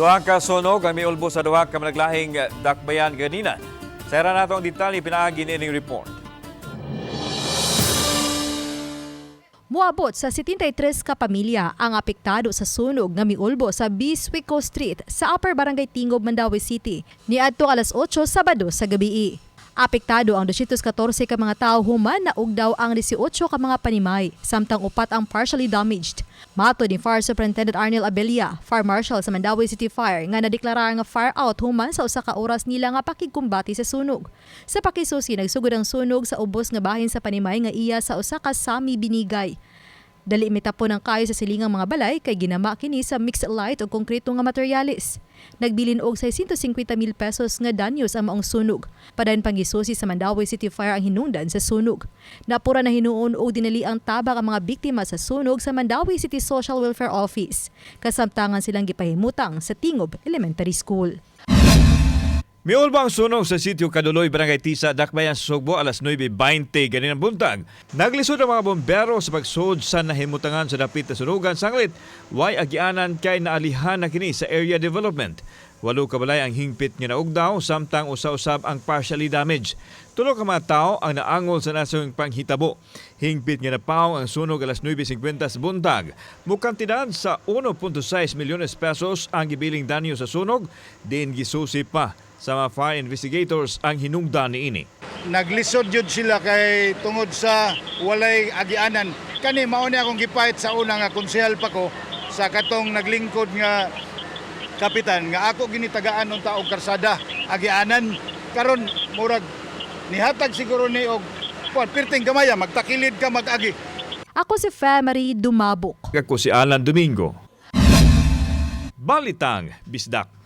Duha ka sunog ang miulbo sa duha ka managlahing dakbayan ganina. Sera nato ang detalye pinaagi ni report. Muabot sa 73 ka pamilya ang apektado sa sunog nga miulbo sa Biswico Street sa Upper Barangay Tingob, Mandawi City niadto alas 8 Sabado sa gabi. Apektado ang 214 ka mga tao human na ugdaw ang 18 ka mga panimay, samtang upat ang partially damaged. Mato ni Fire Superintendent Arnel Abelia, Fire Marshal sa Mandawi City Fire nga nadeklara nga fire out human sa usa ka oras nila nga pakigkumbati sa sunog. Sa pakisusi nagsugod ang sunog sa ubos nga bahin sa panimay nga iya sa usa ka Sami Binigay. Dali mitapon ang kayo sa silingang mga balay kay ginama kini sa mixed light o konkreto nga materialis. Nagbilin og 650 mil pesos nga danyos ang maong sunog. Padayon pangisusi sa Mandawi City Fire ang hinungdan sa sunog. Napura na hinuon og dinali ang tabak ang mga biktima sa sunog sa Mandawi City Social Welfare Office. Kasamtangan silang gipahimutang sa Tingob Elementary School. Miulbo ang sunog sa sitio Kaduloy, Barangay Tisa, Dakbayan, Sugbo, alas 9.20 ganinang buntag. Naglisod ang mga bombero sa pagsud sa nahimutangan sa dapit na sunugan sanglit. Way agianan kay naalihan na kini sa area development. Walo kabalay ang hingpit nga naugdaw, samtang usa-usab ang partially damaged. Tulo ka mga tao ang naangol sa nasong panghitabo. Hingpit nga napaw ang sunog alas 9.50 sa buntag. Mukantidad sa 1.6 milyones pesos ang gibiling danyo sa sunog, din gisusi pa sa mga fire investigators ang hinungdan ni ini. naglisod jud sila kay tungod sa walay agianan. Kani mao ni akong gipahit sa una nga konsehal pa ko sa katong naglingkod nga kapitan nga ako ginitagaan ng taong karsada agianan karon murag nihatag siguro ni og kuwan pirting gamaya magtakilid ka mag-agi Ako si Femery Dumabok. Ako si Alan Domingo. Balitang Bisdak.